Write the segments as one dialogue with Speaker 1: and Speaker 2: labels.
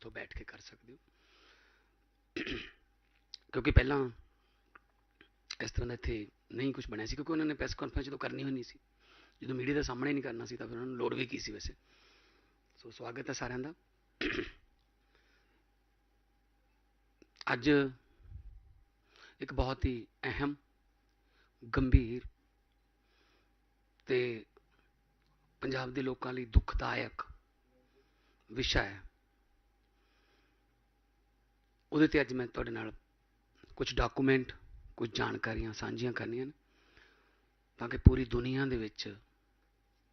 Speaker 1: ਉੱਥੋਂ ਬੈਠ ਕੇ ਕਰ ਸਕਦੇ ਹੋ। ਕਿਉਂਕਿ ਪਹਿਲਾਂ ਇਸ ਤਰ੍ਹਾਂ ਦਾ ਇੱਥੇ ਨਹੀਂ ਕੁਝ ਬਣਿਆ ਸੀ, ਕਿਉਂਕਿ ਉਹਨਾਂ ਨੇ ਪ੍ਰੈਸ ਕਾਨਫਰੰਸ ਜਦੋਂ ਕਰਨੀ ਹੋਣੀ ਸੀ, ਜਦੋਂ ਮੀਡੀਆ ਦੇ ਸਾਹਮਣੇ ਨਹੀਂ ਕਰਨਾ ਸੀ ਤਾਂ ਫਿਰ ਉਹਨਾਂ ਨੂੰ ਲੋੜ ਵੀ ਕੀ ਸੀ ਵੈਸੇ। ਸੋ ਸਵਾਗਤ ਹੈ ਸਾਰਿਆਂ ਦਾ। ਅੱਜ ਇੱਕ ਬਹੁਤ ਹੀ ਅਹਿਮ, ਗੰਭੀਰ ਤੇ ਪੰਜਾਬ ਦੇ ਲੋਕਾਂ ਲਈ ਦੁਖਦਾਇਕ ਵਿਸ਼ਾ ਹੈ। ਉਹਦੇ ਤੇ ਅੱਜ ਮੈਂ ਤੁਹਾਡੇ ਨਾਲ ਕੁਝ ਡਾਕੂਮੈਂਟ ਕੁਝ ਜਾਣਕਾਰੀਆਂ ਸਾਂਝੀਆਂ ਕਰਨੀਆਂ ਨੇ ਤਾਂ ਕਿ ਪੂਰੀ ਦੁਨੀਆ ਦੇ ਵਿੱਚ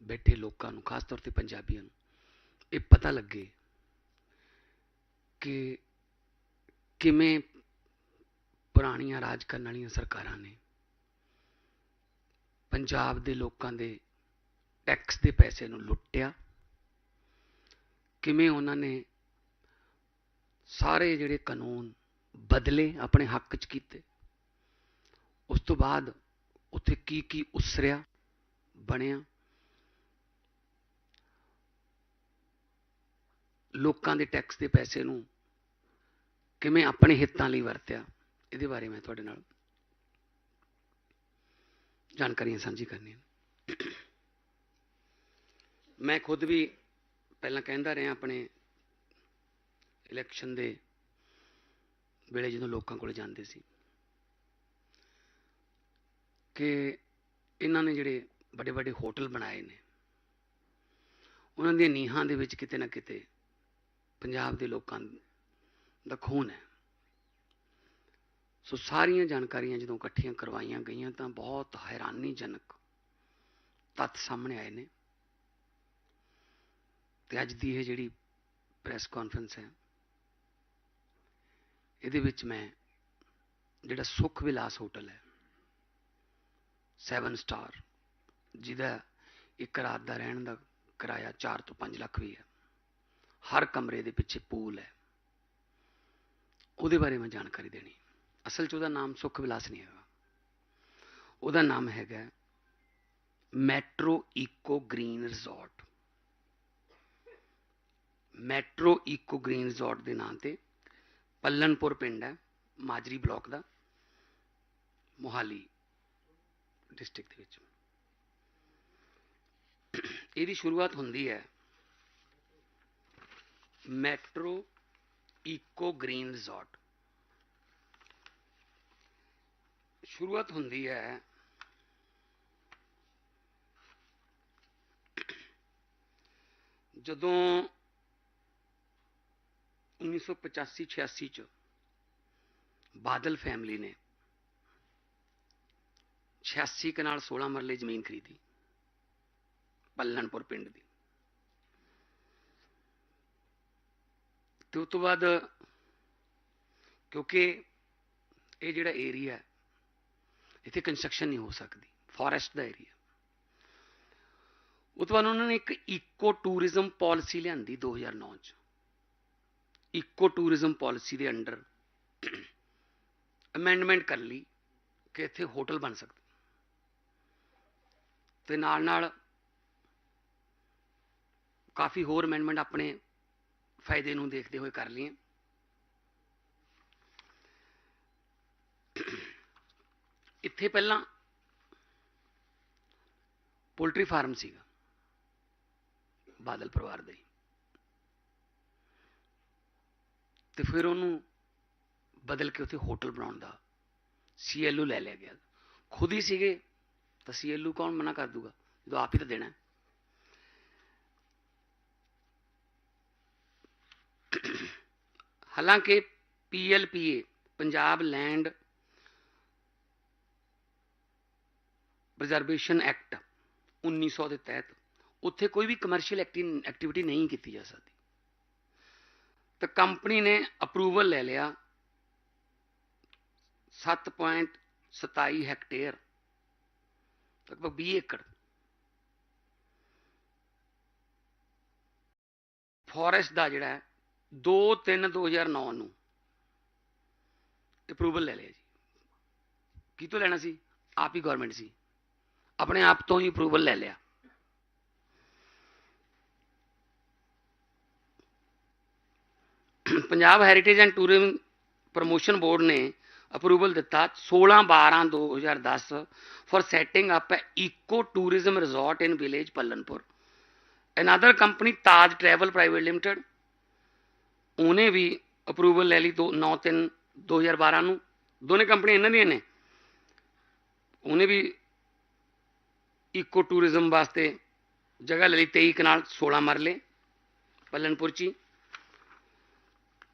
Speaker 1: ਬੈਠੇ ਲੋਕਾਂ ਨੂੰ, ਖਾਸ ਤੌਰ ਤੇ ਪੰਜਾਬੀਆਂ ਨੂੰ, ਇਹ ਪਤਾ ਲੱਗੇ ਕਿ ਕਿਵੇਂ ਪੁਰਾਣੀਆਂ ਰਾਜ ਕਰਨ ਵਾਲੀਆਂ ਸਰਕਾਰਾਂ ਨੇ ਪੰਜਾਬ ਦੇ ਲੋਕਾਂ ਦੇ ਟੈਕਸ ਦੇ ਪੈਸੇ ਨੂੰ ਲੁੱਟਿਆ, ਕਿਵੇਂ ਉਹਨਾਂ ਨੇ ਸਾਰੇ ਜਿਹੜੇ ਕਾਨੂੰਨ ਬਦਲੇ ਆਪਣੇ ਹੱਕ 'ਚ ਕੀਤੇ, ਉਸ ਤੋਂ ਬਾਅਦ ਉੱਥੇ ਕੀ ਕੀ ਉਸਰਿਆ, ਬਣਿਆ। ਲੋਕਾਂ ਦੇ ਟੈਕਸ ਦੇ ਪੈਸੇ ਨੂੰ ਕਿਵੇਂ ਆਪਣੇ ਹਿੱਤਾਂ ਲਈ ਵਰਤਿਆ, ਇਹਦੇ ਬਾਰੇ ਮੈਂ ਤੁਹਾਡੇ ਨਾਲ ਜਾਣਕਾਰੀਆਂ ਸਾਂਝੀ ਕਰਨੀਆਂ। ਮੈਂ ਖੁਦ ਵੀ ਪਹਿਲਾਂ ਕਹਿੰਦਾ ਰਿਹਾ ਆਪਣੇ ਇਲੈਕਸ਼ਨ ਦੇ ਵੇਲੇ ਜਦੋਂ ਲੋਕਾਂ ਕੋਲ ਜਾਂਦੇ ਸੀ, ਕਿ ਇਹਨਾਂ ਨੇ ਜਿਹੜੇ ਵੱਡੇ ਵੱਡੇ ਹੋਟਲ ਬਣਾਏ ਨੇ, ਉਹਨਾਂ ਦੀਆਂ ਨੀਹਾਂ ਦੇ ਵਿੱਚ ਕਿਤੇ ਨਾ ਕਿਤੇ ਪੰਜਾਬ ਦੇ ਲੋਕਾਂ ਦਾ ਖੂਨ ਹੈ। ਸੋ ਸਾਰੀਆਂ ਜਾਣਕਾਰੀਆਂ ਜਦੋਂ ਇਕੱਠੀਆਂ ਕਰਵਾਈਆਂ ਗਈਆਂ ਤਾਂ ਬਹੁਤ ਹੈਰਾਨੀਜਨਕ ਤੱਥ ਸਾਹਮਣੇ ਆਏ ਨੇ। ਤੇ ਅੱਜ ਦੀ ਇਹ ਜਿਹੜੀ ਪ੍ਰੈਸ ਕਾਨਫਰੰਸ ਹੈ ਇਹਦੇ ਵਿੱਚ ਮੈਂ ਜਿਹੜਾ ਸੁਖ ਵਿਲਾਸ ਹੋਟਲ ਹੈ 7 ਸਟਾਰ ਜਿਹਦਾ ਇੱਕ ਰਾਤ ਦਾ ਰਹਿਣ ਦਾ ਕਿਰਾਇਆ 4 ਤੋਂ 5 ਲੱਖ ਵੀ ਹੈ। ਹਰ ਕਮਰੇ ਦੇ ਪਿੱਛੇ ਪੂਲ ਹੈ। ਉਹਦੇ ਬਾਰੇ ਮੈਂ ਜਾਣਕਾਰੀ ਦੇਣੀ। ਅਸਲ 'ਚ ਉਹਦਾ ਨਾਮ ਸੁਖ ਵਿਲਾਸ ਨਹੀਂ ਹੈਗਾ। ਉਹਦਾ ਨਾਮ ਹੈਗਾ Metro Eco Green Resort. Metro Eco Green Resort ਦੇ ਨਾਂ ਤੇ ਪੱਲਨਪੁਰ ਪਿੰਡ ਹੈ, ਮਾਜਰੀ ਬਲਾਕ ਦਾ, ਮੋਹਾਲੀ ਡਿਸਟ੍ਰਿਕਟ ਦੇ ਵਿੱਚ। ਇਹਦੀ ਸ਼ੁਰੂਆਤ ਹੁੰਦੀ ਹੈ ਮੈਟਰੋ ਈਕੋ ਗ੍ਰੀਨ ਰਿਜ਼ੋਰਟ। ਸ਼ੁਰੂਆਤ ਹੁੰਦੀ ਹੈ ਜਦੋਂ 1985-86 ਚ ਬਾਦਲ ਫੈਮਿਲੀ ਨੇ 86 ਕਨਾਲ 16 ਮਰਲੇ ਜ਼ਮੀਨ ਖਰੀਦੀ, ਪੱਲਣਪੁਰ ਪਿੰਡ ਦੀ। ਤੇ ਉਸ ਤੋਂ ਬਾਅਦ ਕਿਉਂਕਿ ਇਹ ਜਿਹੜਾ ਏਰੀਆ ਇੱਥੇ ਕੰਸਟਰਕਸ਼ਨ ਨਹੀਂ ਹੋ ਸਕਦੀ ਫੋਰੈਸਟ ਦਾ ਏਰੀਆ ਉਹ ਤੋਂ ਬਾਅਦ ਉਹਨਾਂ ਨੇ ਇੱਕ ਈਕੋ ਟੂਰਿਜ਼ਮ ਪਾਲਿਸੀ ਲਿਆਂਦੀ 2009 ਚ। ਇਕੋ ਟੂਰਿਜ਼ਮ ਪਾਲਿਸੀ ਦੇ ਅੰਡਰ ਅਮੈਂਡਮੈਂਟ ਕਰ ਲਈ ਕਿ ਇੱਥੇ ਹੋਟਲ ਬਣ ਸਕਦਾ। ਤੇ ਨਾਲ ਨਾਲ ਕਾਫੀ ਹੋਰ ਅਮੈਂਡਮੈਂਟ ਆਪਣੇ ਫਾਇਦੇ ਨੂੰ ਦੇਖਦੇ ਹੋਏ ਕਰ ਲਈਆਂ। ਇੱਥੇ ਪਹਿਲਾਂ ਪੋਲਟਰੀ ਫਾਰਮ ਸੀਗਾ, ਬਾਦਲ ਪਰਿਵਾਰ ਦੇ ਹੀ ਤੇ ਫਿਰ ਉਹਨੂੰ ਬਦਲ ਕੇ ਉੱਥੇ ਹੋਟਲ ਬਣਾਉਣ ਦਾ ਸੀਐਲਯੂ ਲੈ ਲਿਆ ਗਿਆ। ਖੁਦ ਹੀ ਸੀਗੇ, ਤਾਂ ਸੀਐਲਯੂ ਕੌਣ ਮਨਾ ਕਰ ਦੂਗਾ? ਜਦੋਂ ਆਪ ਹੀ ਤਾਂ ਦੇਣਾ ਹੈ। ਹਾਲਾਂਕਿ PLPA Punjab land preservation act 1900 ਦੇ ਤਹਿਤ ਉੱਥੇ ਕੋਈ ਵੀ ਕਮਰਸ਼ੀਅਲ ਐਕਟੀਵਿਟੀ ਨਹੀਂ ਕੀਤੀ ਜਾ ਸਕਦੀ। ਤਾਂ ਕੰਪਨੀ ਨੇ ਅਪਰੂਵਲ ਲੈ ਲਿਆ 7.27 ਹੈਕਟੇਅਰ ਲਗਭਗ 20 ਏਕੜ। ਫੋਰੈਸਟ ਦਾ ਜਿਹੜਾ ਹੈ 2 3 2009 ਨੂੰ ਅਪਰੂਵਲ ਲੈ ਲਿਆ ਜੀ। ਕੀ ਤੋਂ ਲੈਣਾ ਸੀ? ਆਪ ਹੀ ਗਵਰਨਮੈਂਟ ਸੀ। ਆਪਣੇ ਆਪ ਤੋਂ ਹੀ ਅਪਰੂਵਲ ਲੈ ਲਿਆ। Punjab heritage and tourism promotion board ਨੇ ਅਪਰੂਵਲ ਦਿੱਤਾ 16 12 2010 for setting up a eco tourism resort in village Pallanpur another company Taj travel private limited ਉਹਨੇ ਵੀ ਅਪਰੂਵਲ ਲੈ ਲਈ ਦੋ 9 3 2012 ਨੂੰ। ਦੋਨੇ ਕੰਪਨੀਆਂ ਇਹਨਾਂ ਦੀਆਂ ਨੇ। ਉਹਨੇ ਵੀ ਇਕੋ ਟੂਰਿਜ਼ਮ ਵਾਸਤੇ ਜਗ੍ਹਾ ਲੈ ਲਈ 23 ਕਨਾਲ 16 ਮਰਲੇ ਪੱਲਨਪੁਰ ਚ ਹੀ।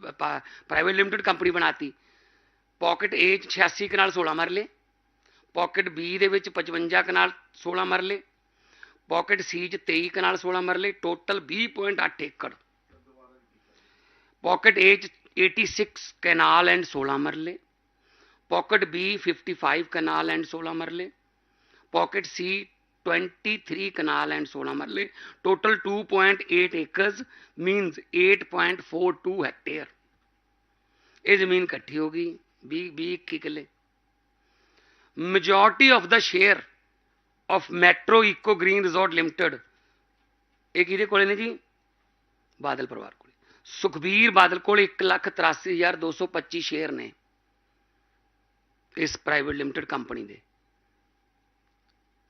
Speaker 1: ਪ੍ਰਾਈਵੇਟ ਲਿਮਟਿਡ ਕੰਪਨੀ ਬਣਾਤੀ। ਪਾਕਟ ਏ ਚ 86 ਕਨਾਲ 16 ਮਰਲੇ ਪਾਕਟ ਬੀ ਦੇ ਵਿੱਚ 55 ਕਨਾਲ 16 ਮਰਲੇ ਪਾਕਟ ਸੀ ਚ 23 ਕਨਾਲ 16 ਮਰਲੇ ਟੋਟਲ 20.8 ਏਕੜ। ਪਾਕਟ ਏ ਚ 86 ਕਨਾਲ ਐਂਡ 16 ਮਰਲੇ ਪਾਕਟ B 55 ਕਨਾਲ ਐਂਡ 16 ਮਰਲੇ ਪਾਕਟ C 23 ਕਨਾਲ ਐਂਡ 16 ਮਰਲੇ ਟੋਟਲ 2.8 ਏਕਰਸ ਮੀਨਸ 8.42 ਹੈਕਟੇਅਰ ਇਹ ਜ਼ਮੀਨ ਇਕੱਠੀ ਹੋ ਗਈ 20 20 21 ਕਿੱਲੇ majority of the share of metro eco green resort limited ਇਹ ਕਿਹਦੇ ਕੋਲੇ ਨੇ ਜੀ ਬਾਦਲ ਪਰਿਵਾਰ ਕੋਲੇ ਸੁਖਬੀਰ ਬਾਦਲ ਕੋਲ 183225 ਸ਼ੇਅਰ ਨੇ ਇਸ ਪ੍ਰਾਈਵੇਟ ਲਿਮਟਿਡ ਕੰਪਨੀ ਦੇ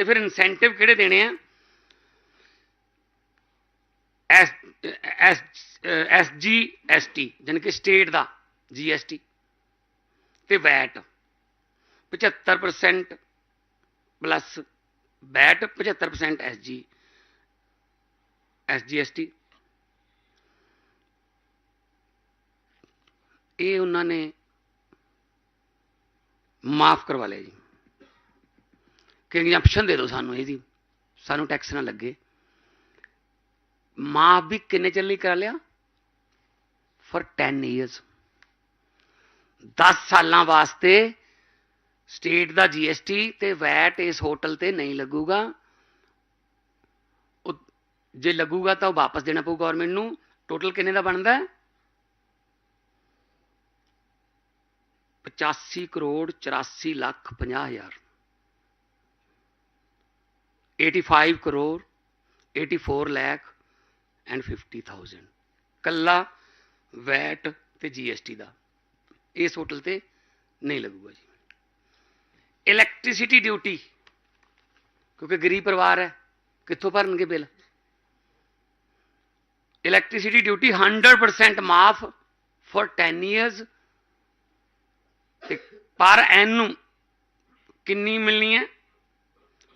Speaker 1: ਤੇ ਫਿਰ ਇਨਸੈਂਟਿਵ ਕਿਹੜੇ ਦੇਣੇ ਆ? S S S G S T ਜਾਣੀ ਕਿ ਸਟੇਟ ਦਾ ਜੀ ਐਸ ਟੀ ਤੇ VAT 75% plus VAT 75% S G S G S T ਇਹ ਉਹਨਾਂ ਨੇ ਮਾਫ ਕਰਵਾ ਲਿਆ ਜੀ। ਕਿ ਐਗਜ਼ੈਂਪਸ਼ਨ ਦੇ ਦਿਓ ਸਾਨੂੰ, ਇਹਦੀ ਸਾਨੂੰ ਟੈਕਸ ਨਾ ਲੱਗੇ। ਮਾਫ ਵੀ ਕਿੰਨੇ ਚਿਰ ਲਈ ਕਰਾ ਲਿਆ? ਫॉर 10 ਇਅਰਸ 10 ਸਾਲਾਂ ਵਾਸਤੇ ਸਟੇਟ ਦਾ ਜੀਐਸਟੀ ਤੇ ਵੈਟ ਇਸ ਹੋਟਲ ਤੇ ਨਹੀਂ ਲੱਗੂਗਾ। ਉਹ ਜੇ ਲੱਗੂਗਾ ਤਾਂ ਉਹ ਵਾਪਸ ਦੇਣਾ ਪਊ ਗਵਰਨਮੈਂਟ ਨੂੰ। ਟੋਟਲ ਕਿੰਨੇ ਦਾ ਬਣਦਾ? ਹੈ 85 ਕਰੋੜ 84 ਲੱਖ 50 ਹਜ਼ਾਰ। 85 ਕਰੋੜ 84 ਲੱਖ ਐਂਡ 50000 ਕੱਲਾ ਵੈਟ ਤੇ ਜੀਐਸਟੀ ਦਾ। ਇਸ ਹੋਟਲ ਤੇ ਨਹੀਂ ਲੱਗੂਗਾ ਜੀ। ਇਲੈਕਟ੍ਰਿਸਿਟੀ ਡਿਊਟੀ ਕਿਉਂਕਿ ਗਰੀਬ ਪਰਿਵਾਰ ਹੈ, ਕਿੱਥੋਂ ਭਰਨਗੇ ਬਿੱਲ? ਇਲੈਕਟ੍ਰਿਸਿਟੀ ਡਿਊਟੀ 100% ਮਾਫ ਫॉर 10 ਇਅਰਸ ਪਰ ਪਰ ਨੂੰ ਕਿੰਨੀ ਮਿਲਣੀ ਹੈ?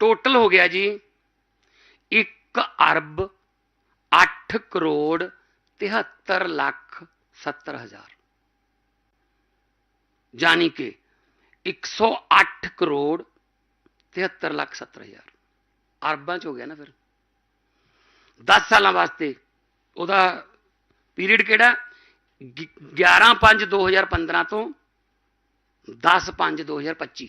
Speaker 1: ਟੋਟਲ ਹੋ ਗਿਆ ਜੀ 1 ਅਰਬ 8 ਕਰੋੜ 73 ਲੱਖ 70 ਹਜ਼ਾਰ ਜਾਨੀ ਕਿ 108 ਕਰੋੜ 73 ਲੱਖ 70 ਹਜ਼ਾਰ ਅਰਬਾਂ ਚ ਹੋ ਗਿਆ ਨਾ ਫਿਰ 10 ਸਾਲਾਂ ਵਾਸਤੇ ਉਹਦਾ ਪੀਰੀਅਡ ਕਿਹੜਾ 11 5 2015 ਤੋਂ 10 5 2025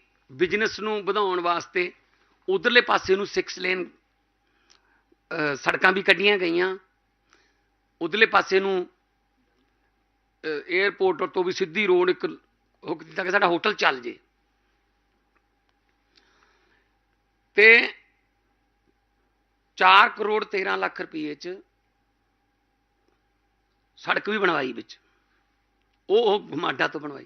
Speaker 1: ਬਿਜ਼ਨਸ ਨੂੰ ਵਧਾਉਣ ਵਾਸਤੇ ਉਧਰਲੇ ਪਾਸੇ ਨੂੰ 6 ਲੇਨ ਸੜਕਾਂ ਵੀ ਕੱਢੀਆਂ ਗਈਆਂ। ਉਧਰਲੇ ਪਾਸੇ ਨੂੰ 에어ਪੋਰਟ ਤੋਂ ਵੀ ਸਿੱਧੀ ਰੋਡ ਇੱਕ ਉਹ ਕੀਤਾ ਕਿ ਸਾਡਾ ਹੋਟਲ ਚੱਲ ਜੇ। ਤੇ 4 ਕਰੋੜ 13 ਲੱਖ ਰੁਪਏ ਚ ਸੜਕ ਵੀ ਬਣਵਾਈ ਵਿੱਚ। ਉਹ ਉਹ ਮਾਡਾ ਤੋਂ ਬਣਵਾਈ।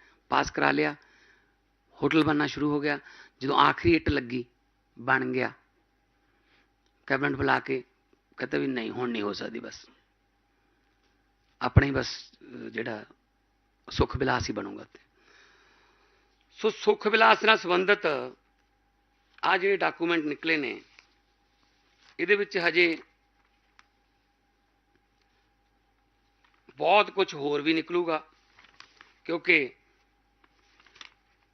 Speaker 1: ਪਾਸ ਕਰਾ ਲਿਆ ਹੋਟਲ ਬਣਨਾ ਸ਼ੁਰੂ ਹੋ ਗਿਆ ਜਦੋਂ ਆਖਰੀ ਇੱਟ ਲੱਗੀ ਬਣ ਗਿਆ ਕੈਬਨਿਟ ਬੁਲਾ ਕੇ ਕਹਿੰਦੇ ਵੀ ਨਹੀਂ ਹੁਣ ਨਹੀਂ ਹੋ ਸਕਦੀ ਬਸ ਆਪਣੇ ਹੀ ਬਸ ਜਿਹੜਾ ਸੁਖ ਵਿਲਾਸ ਹੀ ਬਣੂਗਾ ਤੇ ਸੋ ਸੁਖ ਵਿਲਾਸ ਨਾਲ ਸੰਬੰਧਿਤ ਆ ਜਿਹੜੇ ਡਾਕੂਮੈਂਟ ਨਿਕਲੇ ਨੇ ਇਹਦੇ ਵਿੱਚ ਹਜੇ ਬਹੁਤ ਕੁਝ ਹੋਰ ਵੀ ਨਿਕਲੂਗਾ ਕਿਉਂਕਿ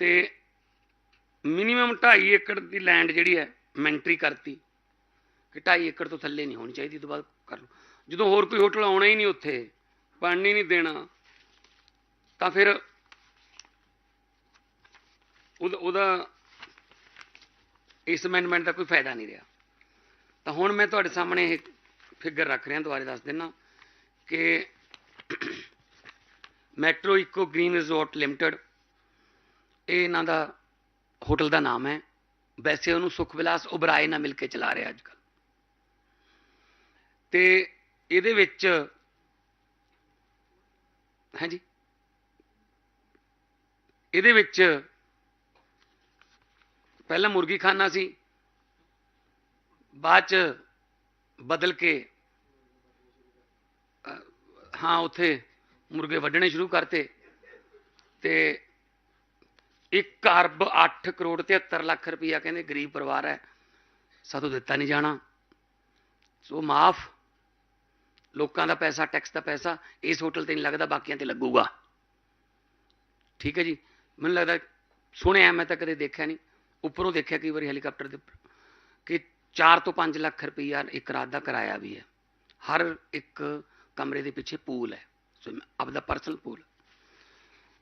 Speaker 1: ਤੇ ਮਿਨੀਮਮ 2.5 ਏਕੜ ਦੀ ਲੈਂਡ ਜਿਹੜੀ ਹੈ ਮੈਂਟਰੀ ਕਰਤੀ ਕਿ 2.5 ਏਕੜ ਤੋਂ ਥੱਲੇ ਨਹੀਂ ਹੋਣੀ ਚਾਹੀਦੀ ਤੋਂ ਬਾਅਦ ਕਰ ਲਓ। ਜਦੋਂ ਹੋਰ ਕੋਈ ਹੋਟਲ ਆਉਣਾ ਹੀ ਨਹੀਂ ਉੱਥੇ ਪਾਣੀ ਨਹੀਂ ਦੇਣਾ, ਤਾਂ ਫਿਰ ਉਹਦਾ ਇਸ ਅਮੈਂਡਮੈਂਟ ਦਾ ਕੋਈ ਫਾਇਦਾ ਨਹੀਂ ਰਿਹਾ। ਤਾਂ ਹੁਣ ਮੈਂ ਤੁਹਾਡੇ ਸਾਹਮਣੇ ਇਹ ਫਿਗਰ ਰੱਖ ਰਿਹਾ, ਦੁਬਾਰੇ ਦੱਸ ਦਿੰਨਾ ਕਿ ਮੈਟਰੋ ਇਕੋ ਗ੍ਰੀਨ ਰਿਜ਼ੋਰਟ ਲਿਮਟਿਡ ਇਹ ਇਹਨਾਂ ਦਾ ਹੋਟਲ ਦਾ ਨਾਮ ਹੈ। ਵੈਸੇ ਉਹਨੂੰ ਸੁਖ ਵਿਲਾਸ ਉਬਰਾਏ ਨਾਲ ਮਿਲ ਕੇ ਚਲਾ ਰਿਹਾ ਅੱਜ ਕੱਲ ਤੇ ਇਹਦੇ ਵਿੱਚ ਹਾਂਜੀ। ਇਹਦੇ ਵਿੱਚ ਪਹਿਲਾਂ ਮੁਰਗੀ ਖਾਨਾ ਸੀ, ਬਾਅਦ ਚ ਬਦਲ ਕੇ ਹਾਂ, ਉੱਥੇ ਮੁਰਗੇ ਵੱਢਣੇ ਸ਼ੁਰੂ ਕਰਤੇ ਤੇ 1 ਅਰਬ 8 ਕਰੋੜ 73 ਲੱਖ ਰੁਪਈਆ ਕਹਿੰਦੇ ਗਰੀਬ ਪਰਿਵਾਰ ਹੈ। ਸਾਤੋਂ ਦਿੱਤਾ ਨਹੀਂ ਜਾਣਾ। ਸੋ ਮਾਫ। ਲੋਕਾਂ ਦਾ ਪੈਸਾ ਟੈਕਸ ਦਾ ਪੈਸਾ, ਇਸ ਹੋਟਲ ਤੇ ਨਹੀਂ ਲੱਗਦਾ, ਬਾਕੀਆਂ ਤੇ ਲੱਗੂਗਾ। ਠੀਕ ਹੈ ਜੀ। ਮੈਨੂੰ ਲੱਗਦਾ, ਸੁਣਿਆ ਮੈਂ ਤਾਂ ਕਦੇ ਦੇਖਿਆ ਨਹੀਂ। ਉੱਪਰੋਂ ਦੇਖਿਆ ਕਈ ਵਾਰੀ ਹੈਲੀਕਾਪਟਰ ਦੇ ਉੱਪਰ ਕਿ 4 ਤੋਂ 5 ਲੱਖ ਰੁਪਈਆ ਇੱਕ ਰਾਤ ਦਾ ਕਿਰਾਇਆ ਵੀ ਹੈ। ਹਰ ਇੱਕ ਕਮਰੇ ਦੇ ਪਿੱਛੇ ਪੂਲ ਹੈ। ਸੋ ਆਪਦਾ ਪਰਸਨਲ ਪੂਲ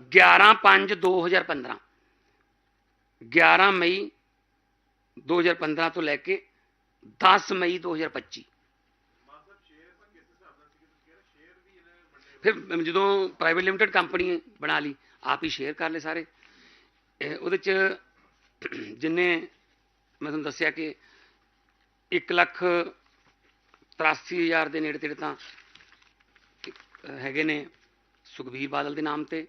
Speaker 1: 11 5 2015 11 ਮਈ 2015 ਤੋਂ ਲੈ ਕੇ 10 ਮਈ 2025 ਫਿਰ ਜਦੋਂ ਪ੍ਰਾਈਵੇਟ ਲਿਮਟਿਡ ਕੰਪਨੀ ਬਣਾ ਲਈ, ਆਪ ਹੀ ਸ਼ੇਅਰ ਕਰ ਲਏ ਸਾਰੇ। ਉਹਦੇ ਚ ਜਿੰਨੇ ਮੈਂ ਤੁਹਾਨੂੰ ਦੱਸਿਆ ਕਿ 1 ਲੱਖ 83 ਹਜ਼ਾਰ ਦੇ ਨੇੜੇ ਤੇੜੇ ਤਾਂ ਹੈਗੇ ਨੇ ਸੁਖਬੀਰ ਬਾਦਲ ਦੇ ਨਾਮ ਤੇ।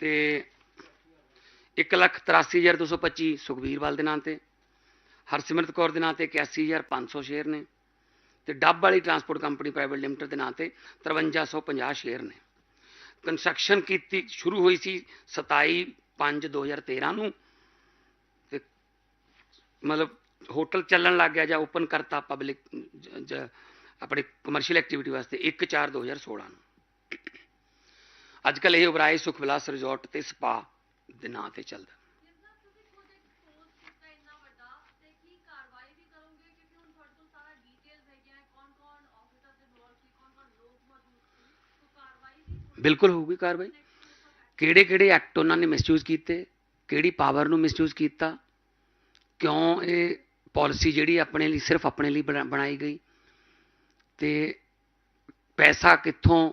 Speaker 1: ਤੇ 1 ਲੱਖ 83 ਹਜ਼ਾਰ 225 ਸੁਖਬੀਰ ਬਾਦਲ ਦੇ ਨਾਂ ਤੇ, ਹਰਸਿਮਰਤ ਕੌਰ ਦੇ ਨਾਂ ਤੇ 81500 ਸ਼ੇਅਰ ਨੇ ਤੇ ਡੱਬ ਵਾਲੀ ਟਰਾਂਸਪੋਰਟ ਕੰਪਨੀ ਪ੍ਰਾਈਵੇਟ ਲਿਮਟਿਡ ਦੇ ਨਾਂ ਤੇ 5350 ਸ਼ੇਅਰ ਨੇ। ਕੰਸਟਰਕਸ਼ਨ ਕੀਤੀ, ਸ਼ੁਰੂ ਹੋਈ ਸੀ 27 5 2013 ਨੂੰ ਤੇ ਮਤਲਬ ਹੋਟਲ ਚੱਲਣ ਲੱਗ ਗਿਆ ਜਾਂ ਓਪਨ ਕਰਤਾ ਪਬਲਿਕ ਆਪਣੇ ਕਮਰਸ਼ੀਅਲ ਐਕਟੀਵਿਟੀ ਵਾਸਤੇ 1 4 2016 ਨੂੰ। ਅੱਜ ਕੱਲ ਇਹ ਉਬਰਾਏ ਸੁਖ ਵਿਲਾਸ ਰਿਜ਼ੋਰਟ ਤੇ ਸਪਾ ਦੇ ਨਾਂ ਤੇ ਚੱਲਦਾ। ਬਿਲਕੁਲ ਹੋਊਗੀ ਕਾਰਵਾਈ। ਕਿਹੜੇ ਕਿਹੜੇ ਐਕਟ ਉਹਨਾਂ ਨੇ ਮਿਸਯੂਜ਼ ਕੀਤੇ ਕਿਹੜੀ ਪਾਵਰ ਨੂੰ ਮਿਸਯੂਜ਼ ਕੀਤਾ ਕਿਉਂ ਇਹ ਪਾਲਿਸੀ ਜਿਹੜੀ ਆਪਣੇ ਲਈ ਸਿਰਫ ਆਪਣੇ ਲਈ ਬਣਾ- ਬਣਾਈ ਗਈ ਤੇ ਪੈਸਾ ਕਿੱਥੋਂ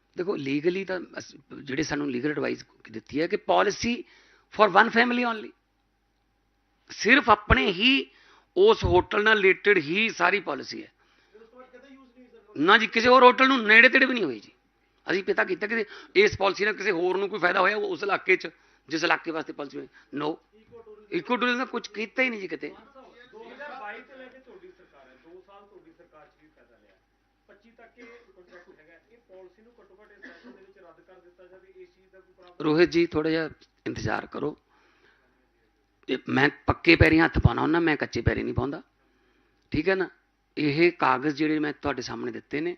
Speaker 1: ਦੇਖੋ ਲੀਗਲੀ ਤਾਂ ਜਿਹੜੇ ਸਾਨੂੰ ਲੀਗਲ ਐਡਵਾਈਸ ਦਿੱਤੀ ਹੈ ਕਿ policy for one family only ਸਿਰਫ ਆਪਣੇ ਹੀ, ਉਸ ਹੋਟਲ ਨਾਲ ਰਿਲੇਟਡ ਹੀ ਸਾਰੀ ਪਾਲਿਸੀ ਹੈ। ਨਾ ਜੀ, ਕਿਸੇ ਹੋਰ ਹੋਟਲ ਨੂੰ ਨੇੜੇ ਤੇੜੇ ਵੀ ਨਹੀਂ ਹੋਈ ਜੀ। ਅਸੀਂ ਪਤਾ ਕੀਤਾ ਕਿ ਇਸ ਪਾਲਿਸੀ ਨਾਲ ਕਿਸੇ ਹੋਰ ਨੂੰ ਕੋਈ ਫਾਇਦਾ ਹੋਇਆ ਉਸ ਇਲਾਕੇ 'ਚ, ਜਿਸ ਇਲਾਕੇ ਵਾਸਤੇ ਪਾਲਿਸੀ ਨੋ ਇਕੋ ਟੂਰਿਜ਼ਮ ਦਾ ਕੁਝ ਕੀਤਾ ਹੀ ਨਹੀਂ ਜੀ ਕਿਤੇ।
Speaker 2: 2022 ਤੋਂ ਲੈ ਕੇ ਤੁਹਾਡੀ ਸਰਕਾਰ ਹੈ 2 ਸਾਲ ਤੁਹਾਡੀ ਸਰਕਾਰ 'ਚ ਵੀ ਫਾਇਦਾ ਲਿਆ। 25 ਤੱਕ ਇਹ ਕੰਟਰੈਕਟ ਪਾਲਿਸੀ ਨੂੰ ਘੱਟੋ ਘੱਟ ਇਸ ਸੈਸ਼ਨ ਦੇ ਵਿੱਚ ਰੱਦ ਕਰ ਦਿੱਤਾ ਜਾਵੇ, ਇਸ ਚੀਜ਼ ਦਾ ਕੋਈ ਪ੍ਰਾਵਧਾਨ
Speaker 1: ਰੋਹਿਤ ਜੀ ਥੋੜਾ ਜਿਹਾ ਇੰਤਜ਼ਾਰ ਕਰੋ। ਤੇ ਮੈਂ ਪੱਕੇ ਪੈਰੀ ਹੱਥ ਪਾਉਣਾ ਹੁੰਦਾ, ਮੈਂ ਕੱਚੇ ਪੈਰੀ ਨਹੀਂ ਪਾਉਂਦਾ। ਠੀਕ ਹੈ ਨਾ? ਇਹ ਕਾਗਜ਼ ਜਿਹੜੇ ਮੈਂ ਤੁਹਾਡੇ ਸਾਹਮਣੇ ਦਿੱਤੇ ਨੇ,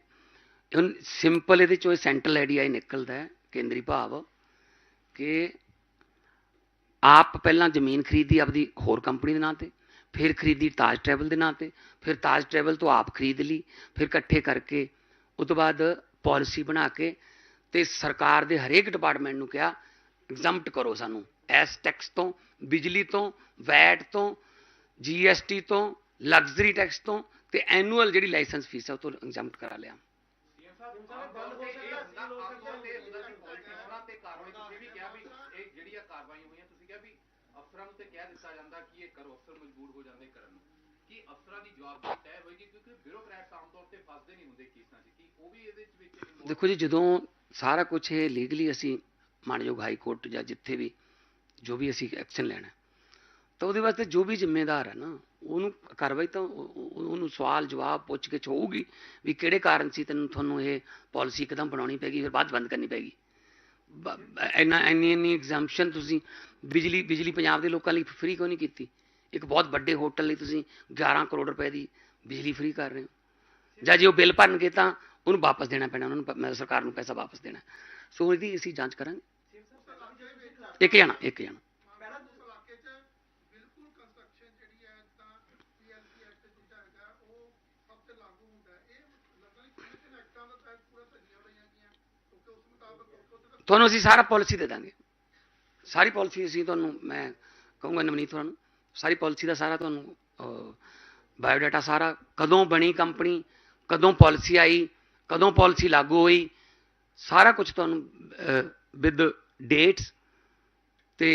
Speaker 1: ਹੁਣ ਸਿੰਪਲ ਇਹਦੇ ਚੋਂ ਸੈਂਟਰਲ ਆਈਡੀਆ ਹੀ ਨਿਕਲਦਾ ਹੈ, ਕੇਂਦਰੀ ਭਾਵ, ਕਿ ਆਪ ਪਹਿਲਾਂ ਜ਼ਮੀਨ ਖਰੀਦੀ ਆਪਦੀ ਹੋਰ ਕੰਪਨੀ ਦੇ ਨਾਂ ਤੇ, ਫਿਰ ਖਰੀਦੀ ਤਾਜ ਟਰੈਵਲ ਦੇ ਨਾਂ ਤੇ, ਫਿਰ ਤਾਜ ਟਰੈਵਲ ਤੋਂ ਆਪ ਖਰੀਦ ਲਈ, ਫਿਰ ਇਕੱਠੇ ਕਰਕੇ, ਉਸ ਤੋਂ ਬਾਅਦ ਪਾਲਿਸੀ ਬਣਾ ਕੇ ਤੇ ਸਰਕਾਰ ਦੇ ਹਰੇਕ ਡਿਪਾਰਟਮੈਂਟ ਨੂੰ ਕਿਹਾ ਐਗਜ਼ੈਂਪਟ ਕਰੋ ਸਾਨੂੰ। ਐਸ ਟੈਕਸ ਤੋਂ, ਬਿਜਲੀ ਤੋਂ, ਵੈਟ ਤੋਂ ਜੀਐਸਟੀ ਤੋਂ ਲਗਜ਼ਰੀ ਟੈਕਸ ਤੋਂ ਤੇ ਐਨੂਅਲ ਜਿਹੜੀ ਲਾਇਸੈਂਸ ਫੀਸ ਹੈ ਉਹ ਤੋਂ ਐਗਜ਼ੈਂਪਟ ਕਰਾ ਲਿਆ।
Speaker 3: ਅਫਸਰਾਂ ਨੂੰ ਤੇ ਕਹਿ ਦਿੱਤਾ ਜਾਂਦਾ ਕਿ ਇਹ ਕਰੋ, ਅਫਸਰ ਮਜਬੂਰ ਹੋ ਜਾਂਦੇ ਕਰਨ ਨੂੰ। ਕੀ ਅਫਸਰਾਂ ਦੀ ਜਵਾਬਦੇਹੀ ਤੈਅ ਹੋਏਗੀ ਕਿਉਂਕਿ ਬਿਊਰੋਕਰੈਟਸ ਆਮ ਤੌਰ ਤੇ ਫਸਦੇ ਨਹੀਂ ਹੁੰਦੇ ਕੇਸਾਂ 'ਚ, ਕੀ ਉਹ ਵੀ ਇਹਦੇ ਵਿੱਚ
Speaker 1: ਦੇਖੋ ਜੀ, ਜਦੋਂ ਸਾਰਾ ਕੁਝ ਇਹ ਲੀਗਲੀ ਅਸੀਂ ਮਾਨਯੋਗ ਹਾਈ ਕੋਰਟ ਜਾਂ ਜਿੱਥੇ ਵੀ ਜੋ ਵੀ ਅਸੀਂ ਐਕਸ਼ਨ ਲੈਣਾ, ਤਾਂ ਉਹਦੇ ਵਾਸਤੇ ਜੋ ਵੀ ਜ਼ਿੰਮੇਦਾਰ ਹੈ ਨਾ, ਉਹਨੂੰ ਕਾਰਵਾਈ ਤਾਂ ਉਹਨੂੰ ਸਵਾਲ ਜਵਾਬ ਪੁੱਛ ਕੇ ਹੋਊਗੀ ਵੀ ਕਿਹੜੇ ਕਾਰਨ ਸੀ ਤੈਨੂੰ ਤੁਹਾਨੂੰ ਇਹ ਪਾਲਿਸੀ ਇੱਕਦਮ ਬਣਾਉਣੀ ਪੈਗੀ ਫਿਰ ਬਾਅਦ ਬੰਦ ਕਰਨੀ ਪੈਗੀ ਇੰਨਾ, ਇੰਨੀ ਇੰਨੀ ਐਗਜ਼ਾਮਸ਼ਨ ਤੁਸੀਂ ਬਿਜਲੀ ਬਿਜਲੀ ਪੰਜਾਬ ਦੇ ਲੋਕਾਂ ਲਈ ਫ੍ਰੀ ਕਿਉਂ ਨਹੀਂ ਕੀਤੀ? ਇੱਕ ਬਹੁਤ ਵੱਡੇ ਹੋਟਲ ਲਈ ਤੁਸੀਂ 11 ਕਰੋੜ ਰੁਪਏ ਦੀ ਬਿਜਲੀ ਫ੍ਰੀ ਕਰ ਰਹੇ ਹੋ। ਜਾਂ ਜੇ ਉਹ ਬਿੱਲ ਭਰਨਗੇ ਤਾਂ ਉਹਨੂੰ ਵਾਪਸ ਦੇਣਾ ਪੈਣਾ ਉਹਨਾਂ ਨੂੰ ਸਰਕਾਰ ਨੂੰ ਪੈਸਾ ਵਾਪਸ ਦੇਣਾ। ਸੋ ਇਹਦੀ ਅਸੀਂ ਜਾਂਚ ਕਰਾਂਗੇ। ਇੱਕ ਜਣਾ ਇੱਕ ਜਣਾ। ਤੁਹਾਨੂੰ ਅਸੀਂ ਸਾਰਾ ਪਾਲਿਸੀ ਦੇ ਦਾਂਗੇ। ਸਾਰੀ ਪਾਲਿਸੀ ਅਸੀਂ ਤੁਹਾਨੂੰ ਮੈਂ ਕਹੂੰਗਾ ਨਵਨੀਤ ਤੁਹਾਨੂੰ ਸਾਰੀ ਪਾਲਿਸੀ ਦਾ ਸਾਰਾ ਤੁਹਾਨੂੰ ਬਾਇਓਡਾਟਾ ਸਾਰਾ ਕਦੋਂ ਬਣੀ ਕੰਪਨੀ ਕਦੋਂ ਪਾਲਿਸੀ ਆਈ, ਕਦੋਂ ਪਾਲਿਸੀ ਲਾਗੂ ਹੋਈ, ਸਾਰਾ ਕੁਝ ਤੁਹਾਨੂੰ ਵਿਦ ਡੇਟਸ ਤੇ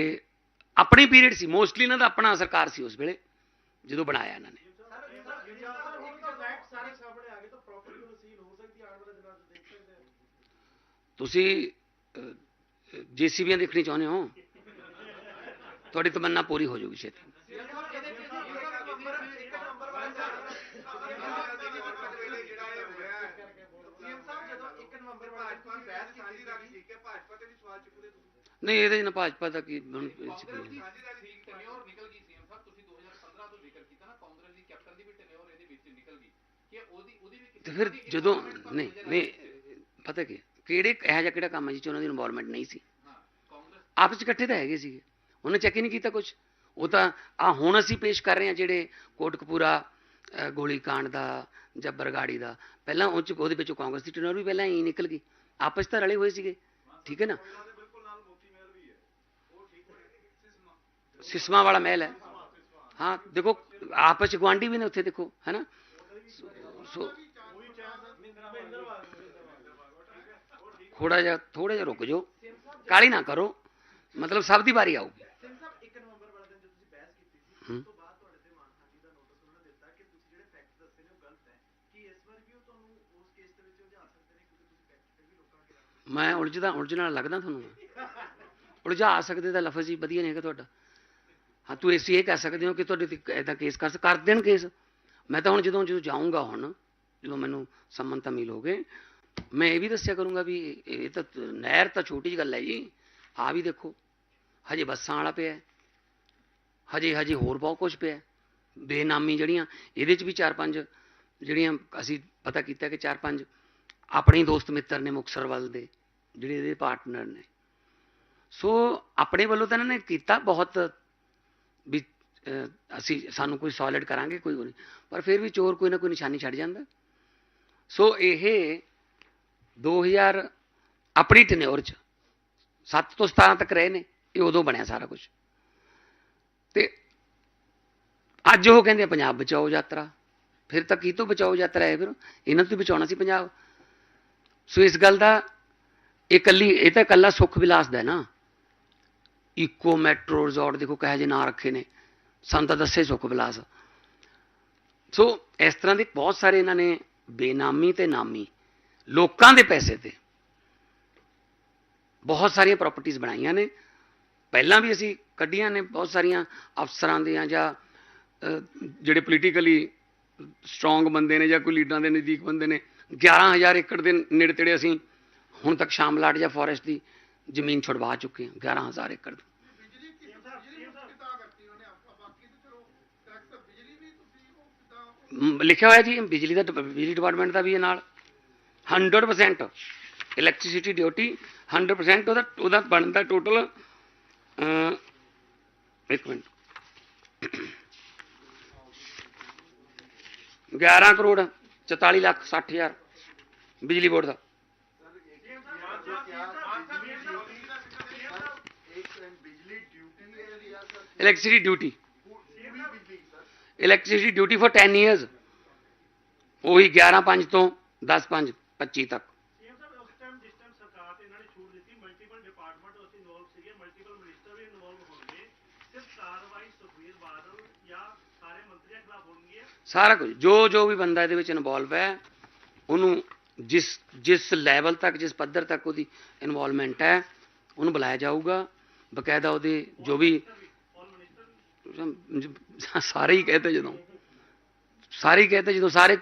Speaker 1: ਆਪਣੀ ਪੀਰੀਅਡ ਸੀ ਮੋਸਟਲੀ ਇਹਨਾਂ ਦਾ ਆਪਣਾ ਸਰਕਾਰ ਸੀ ਉਸ ਵੇਲੇ, ਜਦੋਂ ਬਣਾਇਆ ਇਹਨਾਂ ਨੇ।
Speaker 4: ਸਾਰੇ ਸਾਹਮਣੇ ਆ ਗਏ
Speaker 1: ਤੁਸੀਂ ਜੀਸੀਬੀਆਂ ਦੇਖਣੀ ਚਾਹੁੰਦੇ ਹੋ? ਤੁਹਾਡੀ ਤਮੰਨਾ ਪੂਰੀ ਹੋ ਜਾਊਗੀ ਛੇਤੀ।
Speaker 5: ਸੀਐਮ ਸਾਹਿਬ ਜਦੋਂ 1 ਨਵੰਬਰ ਵਾਲੇ ਤੁਸੀਂ ਬਹਿਸ ਕੀਤੀ ਰੱਖੀ ਠੀਕ ਹੈ ਭਾਜਪਾ ਤੇ ਵੀ ਸਵਾਲ ਚੁੱਕਦੇ ਤੁਸੀਂ
Speaker 1: ਨਹੀਂ ਇਹਦੇ 'ਚ ਨਾ ਭਾਜਪਾ ਦਾ ਕੀ ਹੁਣ
Speaker 3: ਟੈਨਿਓਰ ਨਿਕਲ ਗਈ ਸੀਐਮ ਸਾਹਿਬ ਤੁਸੀਂ 2015 ਤੋਂ ਜ਼ਿਕਰ ਕੀਤਾ ਨਾ ਕਾਂਗਰਸ ਦੀ ਕੈਪਟਨ ਦੀ ਵੀ ਟੈਨਿਓਰ ਇਹਦੇ ਵਿੱਚ ਨਿਕਲ ਗਈ ਕਿ ਉਹਦੀ ਉਹਦੀ ਵੀ
Speaker 1: ਤੇ ਫਿਰ ਜਦੋਂ ਨਹੀਂ ਨਹੀਂ। ਪਤਾ ਕੀ ਕਿਹੜੇ ਇਹੋ ਜਿਹਾ ਕਿਹੜਾ ਕੰਮ ਹੈ ਜਿਹ 'ਚ ਉਹਨਾਂ ਦੀ ਇਨਵੋਲਵਮੈਂਟ ਨਹੀਂ ਸੀ? ਆਪਸ ਇਕੱਠੇ ਤਾਂ ਹੈਗੇ ਸੀਗੇ। ਉਹਨੇ ਚੈੱਕ ਹੀ ਨਹੀਂ ਕੀਤਾ ਕੁਝ ਉਹ ਤਾਂ ਆ ਹੁਣ ਅਸੀਂ ਪੇਸ਼ ਕਰ ਰਹੇ ਹਾਂ ਜਿਹੜੇ ਕੋਟਕਪੂਰਾ ਅ, ਗੋਲੀकांड ਦਾ ਜਾਂ ਬਰਗਾੜੀ ਦਾ। ਪਹਿਲਾਂ ਉਹ 'ਚ ਉਹਦੇ ਵਿੱਚੋਂ ਕਾਂਗਰਸ ਦੀ ਟਨਰ ਵੀ ਪਹਿਲਾਂ ਹੀ ਨਿਕਲ ਗਈ। ਆਪਸ 'ਚ ਤਾਂ ਰਲੇ ਹੋਏ ਸੀਗੇ। ਠੀਕ ਹੈ ਨਾ? ਸਿਸਮਾ ਵਾਲਾ ਮਹਿਲ ਹੈ। ਹਾਂ ਦੇਖੋ ਆਪਸ 'ਚ ਗੁਆਂਢੀ ਵੀ ਨੇ ਉੱਥੇ ਦੇਖੋ ਹੈ ਨਾ? ਸੋ ਥੋੜਾ ਜਿਹਾ ਥੋੜਾ ਜਿਹਾ ਰੁਕ ਜਾਓ। ਕਾਲੀ ਨਾ ਕਰੋ। ਮਤਲਬ ਸਭ ਦੀ ਵਾਰੀ ਆਊਗੀ
Speaker 4: ਸਿੰਘ ਸਾਹਿਬ 1 ਨਵੰਬਰ ਵਾਲੇ ਦਿਨ ਜਦੋਂ ਤੁਸੀਂ ਬਹਿਸ ਕੀਤੀ ਸੀ
Speaker 1: ਹੂੰ।
Speaker 4: ਉਸ ਤੋਂ ਬਾਅਦ ਤੁਹਾਡੇ ਤੇ ਮਾਨਸਾ ਜੀ ਦਾ ਨੋਟਿਸ ਉਹਨਾਂ ਨੇ ਦਿੱਤਾ ਕਿ ਤੁਸੀਂ ਜਿਹੜੇ ਫੈਕਟ ਦੱਸੇ ਨੇ ਉਹ ਗਲਤ ਹੈ ਕਿ ਇਸ ਵਾਰ ਵੀ ਉਹ ਤੁਹਾਨੂੰ ਉਸ ਕੇਸ ਦੇ ਵਿੱਚ ਉਲਝਾ ਸਕਦੇ ਨੇ ਕਿਉਂਕਿ ਤੁਸੀਂ ਫੈਕਟ ਫਿਰ ਵੀ ਲੋਕਾਂ ਅੱਗੇ ਰੱਖਦੇ
Speaker 1: ਮੈਂ ਉਲਝਦਾ, ਉਲਝਣ ਵਾਲਾ ਲੱਗਦਾ ਤੁਹਾਨੂੰ ਉਲਝਾ ਸਕਦੇ ਦਾ ਲਫ਼ਜ਼ ਹੀ ਵਧੀਆ ਨਹੀਂ ਹੈਗਾ ਤੁਹਾਡਾ। ਹਾਂ, ਤੂੰ ਇਸ ਇਹ ਕਹਿ ਸਕਦੇ ਹੋ ਕਿ ਤੁਹਾਡੇ ਤੇ ਐਦਾ ਕੇਸ ਕਰ ਕਰ ਦੇਣ ਕੇਸ। ਮੈਂ ਤਾਂ ਹੁਣ ਜਦੋਂ ਜਦੋਂ ਜਾਊਂਗਾ ਹੁਣ, ਜਦੋਂ ਮੈਨੂੰ ਸੰਮਨ ਤਾਂ ਮਿਲ ਹੋਗੇ ਮੈਂ ਇਹ ਵੀ ਦੱਸਿਆ ਕਰੂੰਗਾ ਵੀ ਇਹ ਤਾਂ ਨਹਿਰ ਤਾਂ ਛੋਟੀ ਜਿਹੀ ਗੱਲ ਹੈ ਜੀ। ਆ ਵੀ ਦੇਖੋ, ਹਜੇ ਬੱਸਾਂ ਵਾਲਾ ਪਿਆ ਹਜੇ ਹਜੇ ਹੋਰ ਬਹੁਤ ਕੁਝ ਪਿਆ ਬੇਨਾਮੀ ਜਿਹੜੀਆਂ, ਇਹਦੇ ਚ ਵੀ ਚਾਰ ਪੰਜ ਜਿਹੜੀਆਂ ਅਸੀਂ ਪਤਾ ਕੀਤਾ ਕਿ ਚਾਰ ਪੰਜ ਆਪਣੇ ਹੀ ਦੋਸਤ ਮਿੱਤਰ ਨੇ ਮੁਕਤਸਰ ਵੱਲ ਦੇ। ਜਿਹੜੇ ਇਹਦੇ ਪਾਰਟਨਰ ਨੇ। ਸੋ ਆਪਣੇ ਵੱਲੋਂ ਤਾਂ ਇਹਨਾਂ ਨੇ ਕੀਤਾ ਬਹੁਤ ਵੀ ਅਸੀਂ, ਸਾਨੂੰ ਕੋਈ ਸੋਲਿਡ ਕਰਾਂਗੇ, ਕੋਈ ਉਹ ਨਹੀਂ। ਪਰ ਫਿਰ ਵੀ ਚੋਰ ਕੋਈ ਨਾ ਕੋਈ ਨਿਸ਼ਾਨੀ ਛੱਡ ਜਾਂਦਾ। ਸੋ ਇਹ 2000 ਆਪਣੀ ਟਨਿਓਰ ਚ। 7 ਤੋਂ 17 ਤੱਕ ਰਹੇ ਨੇ। ਇਹ ਉਦੋਂ ਬਣਿਆ ਸਾਰਾ ਕੁਝ ਤੇ ਅੱਜ ਉਹ ਕਹਿੰਦੇ ਪੰਜਾਬ ਬਚਾਓ ਯਾਤਰਾ। ਫਿਰ ਤਾਂ ਕੀ ਤੋਂ ਬਚਾਓ ਯਾਤਰਾ ਹੈ ਫਿਰ? ਇਹਨਾਂ ਤੋਂ ਬਚਾਉਣਾ ਸੀ ਪੰਜਾਬ। ਸੋ ਇਸ ਗੱਲ ਦਾ ਇਹ ਇਕੱਲੀ ਇਹ ਤਾਂ ਇਕੱਲਾ ਸੁੱਖ ਵਿਲਾਸ ਦਾ ਹੈ ਨਾ। ਇਕੋ ਮੈਟਰੋ ਰਿਜ਼ੋਰਟ ਦੇਖੋ ਕਹੇ ਜੇ ਨਾਂ ਰੱਖੇ ਨੇ। ਸਾਨੂੰ ਤਾਂ ਦੱਸੇ ਸੁੱਖ ਵਿਲਾਸ। ਸੋ ਇਸ ਤਰ੍ਹਾਂ ਦੇ ਬਹੁਤ ਸਾਰੇ ਇਹਨਾਂ ਨੇ ਬੇਨਾਮੀ ਤੇ ਨਾਮੀ, ਲੋਕਾਂ ਦੇ ਪੈਸੇ ਤੇ ਬਹੁਤ ਸਾਰੀਆਂ ਪ੍ਰਾਪਰਟੀਆਂ ਬਣਾਈਆਂ ਨੇ। ਪਹਿਲਾਂ ਵੀ ਅਸੀਂ ਕੱਢੀਆਂ ਨੇ ਬਹੁਤ ਸਾਰੀਆਂ ਅਫਸਰਾਂ ਦੀਆਂ ਜਾਂ ਜਿਹੜੇ ਪੋਲੀਟੀਕਲੀ ਸਟਰੋਂਗ ਬੰਦੇ ਨੇ ਜਾਂ ਕੋਈ ਲੀਡਰਾਂ ਦੇ ਨਜ਼ਦੀਕ ਬੰਦੇ ਨੇ। 11000 ਏਕੜ ਦੇ ਨੇੜੇ ਤੇੜੇ ਅਸੀਂ ਹੁਣ ਤੱਕ ਸ਼ਾਮਲਾਟ ਜਾਂ ਫੋਰੈਸਟ ਦੀ ਜ਼ਮੀਨ ਛੁਡਵਾ ਚੁੱਕੇ ਹਾਂ 11000 ਏਕੜ ਦੀ।
Speaker 4: ਬਿਜਲੀ ਕੀ ਬਿਜਲੀ ਮੁਕਤ ਕਿੱਦਾਂ ਕਰਤੀ ਉਹਨੇ? ਆਪਾਂ ਬਾਕੀ ਤਾਂ ਚਲੋ ਕਰੈਕਟ ਬਿਜਲੀ ਵੀ ਤੁਸੀਂ ਉਹ ਕਿੱਦਾਂ
Speaker 1: ਮ, ਲਿਖਿਆ ਹੋਇਆ ਜੀ ਬਿਜਲੀ ਦਾ ਡਿਪ- ਬਿਜਲੀ ਡਿਪਾਰਟਮੈਂਟ ਦਾ ਵੀ ਹੈ ਨਾਲ। 100% ਇਲੈਕਟ੍ਰਿਸਿਟੀ ਡਿਊਟੀ 100% ਉਹਦਾ ਉਹਦਾ ਬਣਦਾ ਟੋਟਲ ਇੱਕ ਮਿੰਟ। 11 ਕਰੋੜ 44 ਲੱਖ 60 ਹਜ਼ਾਰ ਬਿਜਲੀ ਬੋਰਡ ਦਾ।
Speaker 4: ਸੀਗੇ ਮਲਟੀਪਲ ਮਿਨਿਸਟਰ ਵੀ ਇਨਵੋਲਵ ਹੋਣਗੇ। ਸਿਰਫ ਕਾਰਵਾਈ ਸੁਖਬੀਰ ਬਾਦਲ ਜਾਂ ਸਾਰੇ ਮੰਤਰੀਆਂ ਖਿਲਾਫ ਹੋਣਗੇ
Speaker 1: ਸਾਰਾ ਕੁਝ ਜੋ ਜੋ ਵੀ ਬੰਦਾ ਇਹਦੇ ਵਿੱਚ ਇਨਵੋਲਵ ਹੈ ਉਹਨੂੰ ਜਿਸ ਜਿਸ ਲੈਵਲ ਤੱਕ ਜਿਸ ਪੱਧਰ ਤੱਕ ਉਹਦੀ ਇਨਵੋਲਵਮੈਂਟ ਹੈ ਉਹਨੂੰ ਬੁਲਾਇਆ ਜਾਊਗਾ। ਬਕਾਇਦਾ ਉਹਦੇ ਜੋ ਵੀ ਸਾਰੇ ਹੀ ਕਹਤੇ ਜਦੋਂ। ਸਾਰੇ ਹੀ ਕਹਤੇ ਜਦੋਂ ਸਾਰੇ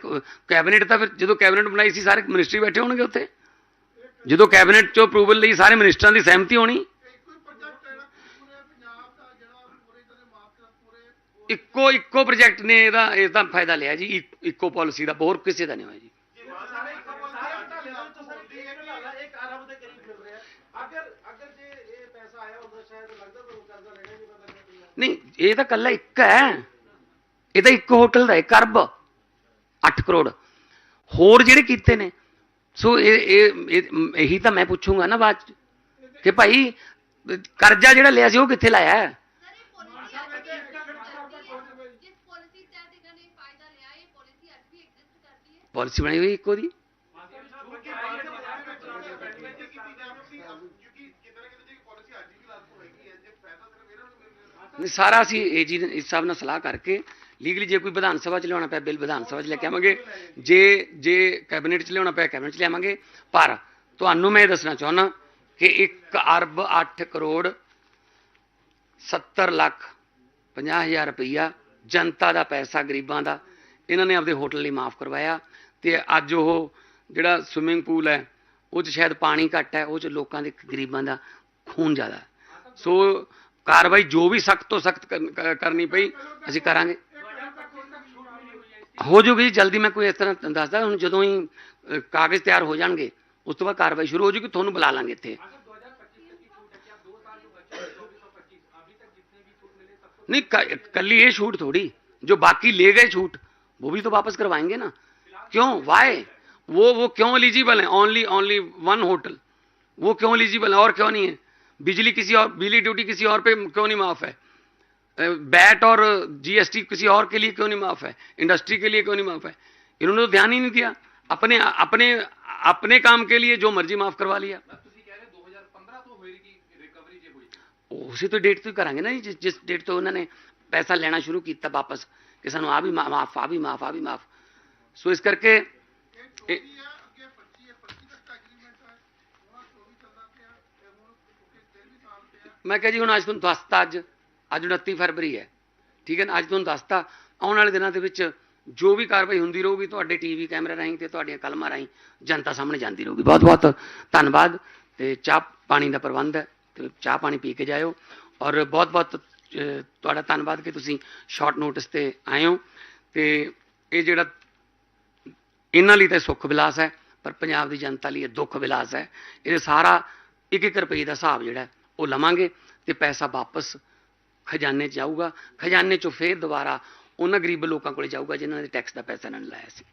Speaker 1: ਕੈਬਨਿਟ ਤਾਂ ਫਿਰ ਜਦੋਂ ਕੈਬਨਿਟ ਬਣਾਈ ਸੀ, ਸਾਰੇ ਮਿਨਿਸਟਰੀ ਬੈਠੇ ਹੋਣਗੇ ਉੱਥੇ। ਜਦੋਂ ਕੈਬਨਿਟ ਚੋਂ ਅਪਰੂਵਲ ਲਈ ਸਾਰੇ ਮਿਨਿਸਟਰਾਂ ਦੀ ਸਹਿਮਤੀ ਹੋਣੀ।
Speaker 4: ਇੱਕੋ
Speaker 1: ਇੱਕੋ ਪ੍ਰੋਜੈਕਟ ਨੇ ਇਹਦਾ ਇਸ ਦਾ ਫਾਇਦਾ ਲਿਆ ਜੀ। ਇੱਕੋ ਪਾਲਿਸੀ ਦਾ, ਹੋਰ ਕਿਸੇ ਦਾ ਨਹੀਂ ਹੋਇਆ ਜੀ
Speaker 6: ਸਾਰੇ ਸਾਰੇ ਘਟਾਲਿਆਂ ਤੋਂ ਸਾਰੇ ਟੇਕ ਲਾ ਲਾ 1 ਅਰਬ ਦੇ ਕਰੀਬ ਮਿਲ ਰਿਹਾ ਅਗਰ ਅਗਰ ਜੇ ਇਹ ਪੈਸਾ ਆਇਆ ਹੁੰਦਾ ਸ਼ਾਇਦ ਲੱਗਦਾ ਤੁਹਾਨੂੰ ਕਰਜ਼ਾ ਲੈਣਾ ਹੀ ਨਹੀਂ ਪਤਾ ਲੱਗਦਾ
Speaker 1: ਨਹੀਂ ਇਹ ਤਾਂ ਕੱਲਾ ਇੱਕ ਹੈ। ਇਹ ਤਾਂ ਇੱਕ ਹੋਟਲ ਦਾ ਹੈ ਕਰਬ। 8 ਕਰੋੜ। ਹੋਰ ਜਿਹੜੇ ਕੀਤੇ ਨੇ ਸੋ ਇਹ ਇਹ ਇਹ- ਤਾਂ ਮੈਂ ਪੁੱਛੂੰਗਾ ਨਾ ਬਾਅਦ ਚ ਕਿ ਭਾਈ ਕਰਜ਼ਾ ਜਿਹੜਾ ਲਿਆ ਸੀ ਉਹ ਕਿੱਥੇ ਲਾਇਆ ਹੈ?
Speaker 7: ਪਾਲਿਸੀ ਅੱਜ ਵੀ ਐਗਜ਼ਿਸਟ ਕਰਦੀ ਹੈ ਜਿਸ ਪਾਲਿਸੀ ਤਹਿਤ ਇਹਨਾਂ ਨੇ ਫਾਇਦਾ ਲਿਆ ਇਹ ਪਾਲਿਸੀ ਅੱਜ ਵੀ ਐਗਜ਼ਿਸਟ ਕਰਦੀ ਹੈ
Speaker 1: ਪਾਲਿਸੀ ਬਣੀ ਹੋਈ ਇੱਕੋ ਦੀ
Speaker 5: ਕਿਉਂਕਿ ਕਿਤੇ ਨਾ ਕਿਤੇ ਜੇ ਪਾਲਿਸੀ ਅੱਜ ਵੀ ਲਾਗੂ ਹੋਏਗੀ ਹੈ ਜੇ ਫਾਇਦਾ ਸਿਰਫ ਇਹਨਾਂ ਨੂੰ ਮਿਲ ਰਿਹਾ
Speaker 1: ਨਹੀਂ ਸਾਰਾ ਅਸੀਂ ਇਹ ਜੀ ਇਸ ਹਿਸਾਬ ਨਾਲ ਸਲਾਹ ਕਰਕੇ ਲੀਗਲੀ ਜੇ ਕੋਈ ਵਿਧਾਨ ਸਭਾ ਚ ਲਿਆਉਣਾ ਪਿਆ, ਬਿੱਲ ਵਿਧਾਨ ਸਭਾ ਚ ਲੈ ਕੇ ਆਵਾਂਗੇ। ਜੇ ਜੇ ਕੈਬਨਿਟ ਚ ਲਿਆਉਣਾ ਪਿਆ ਕੈਬਨਿਟ ਚ ਲਿਆਵਾਂਗੇ ਪਰ ਤੁਹਾਨੂੰ ਮੈਂ ਇਹ ਦੱਸਣਾ ਚਾਹੁੰਦਾ ਕਿ 1 ਅਰਬ 8 ਕਰੋੜ 70 ਲੱਖ 50 ਹਜ਼ਾਰ ਰੁਪਈਆ ਜਨਤਾ ਦਾ ਪੈਸਾ ਗਰੀਬਾਂ ਦਾ, ਇਹਨਾਂ ਨੇ ਆਪਦੇ ਹੋਟਲ ਲਈ ਮਾਫ ਕਰਵਾਇਆ ਤੇ ਅੱਜ ਉਹ ਜਿਹੜਾ ਸਵਿਮਿੰਗ ਪੂਲ ਹੈ, ਉਹ 'ਚ ਸ਼ਾਇਦ ਪਾਣੀ ਘੱਟ ਹੈ, ਉਹ 'ਚ ਲੋਕਾਂ ਦੇ, ਗਰੀਬਾਂ ਦਾ ਖੂਨ ਜ਼ਿਆਦਾ। ਸੋ ਸੋ ਕਾਰਵਾਈ ਜੋ ਵੀ ਸਖਤ ਤੋਂ ਸਖਤ ਕਰਨੀ ਪਈ ਅਸੀਂ ਕਰਾਂਗੇ ਹੋ ਜੂਗੀ ਜੀ, ਜਲਦੀ ਮੈਂ ਕੋਈ ਇਸ ਤਰ੍ਹਾਂ ਤੁਹਾਨੂੰ ਦੱਸਦਾ ਹੁਣ ਜਦੋਂ ਹੀ ਅ, ਕਾਗਜ਼ ਤਿਆਰ ਹੋ ਜਾਣਗੇ ਉਸ ਤੋਂ ਬਾਅਦ ਕਾਰਵਾਈ ਸ਼ੁਰੂ ਹੋ ਜੂਗੀ ਤੁਹਾਨੂੰ ਬੁਲਾ ਲਾਂਗੇ ਇੱਥੇ नहीं क- कल्ली ये छूट थोड़ी जो बाकी ले गए छूट वो भी तो वापस करवाएंगे ना क्यों वाई वो वो क्यों एलिजिबल है ओनली ओनली वन होटल वो क्यों एलिजिबल है और क्यों नहीं है बिजली किसी और बिजली ड्यूटी किसी और पे क्यों नहीं माफ़ है? बैट और जीएसटी किसी और के लिए क्यों नहीं माफ़ है? इंडस्ट्री के लिए क्यों नहीं माफ़ है? इन्होंने तो ध्यान ही नहीं दिया। अपने अपने अपने काम के लिए जो मर्ज़ी माफ़ करवा लिया।
Speaker 3: तो उसी तो डेट तो करेंगे ना जिस
Speaker 1: जिस डेट तो उन्होंने पैसा लेना शुरू किया तब वापस किसानों आ भी माफ़ आ भी माफ़ आ भी माफ़। सो इस करके ਮੈਂ ਕਿਹਾ ਜੀ, ਹੁਣ ਅੱਜ ਤੁਹਾਨੂੰ ਦੱਸਤਾ ਅੱਜ। ਅੱਜ 29 ਫਰਵਰੀ ਹੈ। ਠੀਕ ਹੈ ਨਾ? ਅੱਜ ਤੁਹਾਨੂੰ ਦੱਸਤਾ। ਆਉਣ ਵਾਲੇ ਦਿਨਾਂ ਦੇ ਵਿੱਚ ਜੋ ਵੀ ਕਾਰਵਾਈ ਹੁੰਦੀ ਰਹੂਗੀ, ਤੁਹਾਡੇ ਟੀਵੀ ਕੈਮਰੇ ਰਾਹੀਂ ਤੇ ਤੁਹਾਡੀਆਂ ਕਲਮਾਂ ਰਾਹੀਂ ਜਨਤਾ ਸਾਹਮਣੇ ਜਾਂਦੀ ਰਹੂਗੀ। ਬਹੁਤ ਬਹੁਤ ਧੰਨਵਾਦ ਤੇ ਚਾਹ ਪਾਣੀ ਦਾ ਪ੍ਰਬੰਧ ਹੈ ਤੇ ਚਾਹ ਪਾਣੀ ਪੀ ਕੇ ਜਾਇਓ। ਔਰ ਬਹੁਤ ਬਹੁਤ ਤੁਹਾਡਾ ਧੰਨਵਾਦ ਕਿ ਤੁਸੀਂ ਸ਼ਾਰਟ ਨੋਟਿਸ ਤੇ ਆਏ ਹੋ। ਤੇ ਇਹ ਜਿਹੜਾ ਇਹਨਾਂ ਲਈ ਤਾਂ ਸੁੱਖ ਵਿਲਾਸ ਹੈ, ਪਰ ਪੰਜਾਬ ਦੀ ਜਨਤਾ ਲਈ ਇਹ ਦੁੱਖ ਵਿਲਾਸ ਹੈ। ਇਹ ਸਾਰਾ ਇੱਕ ਇੱਕ ਰੁਪਏ ਦਾ ਹਿਸਾਬ ਜਿਹੜਾ ਉਹ ਲਵਾਂਗੇ ਤੇ ਪੈਸਾ ਵਾਪਸ ਖਜ਼ਾਨੇ 'ਚ ਜਾਊਗਾ। ਖਜ਼ਾਨੇ 'ਚੋਂ ਫੇਰ ਦੁਬਾਰਾ ਉਹਨਾਂ ਗਰੀਬ ਲੋਕਾਂ ਕੋਲ ਜਾਊਗਾ ਜਿਨ੍ਹਾਂ ਨੇ ਟੈਕਸ ਦਾ ਪੈਸਾ ਨਾ ਲਾਇਆ ਸੀ।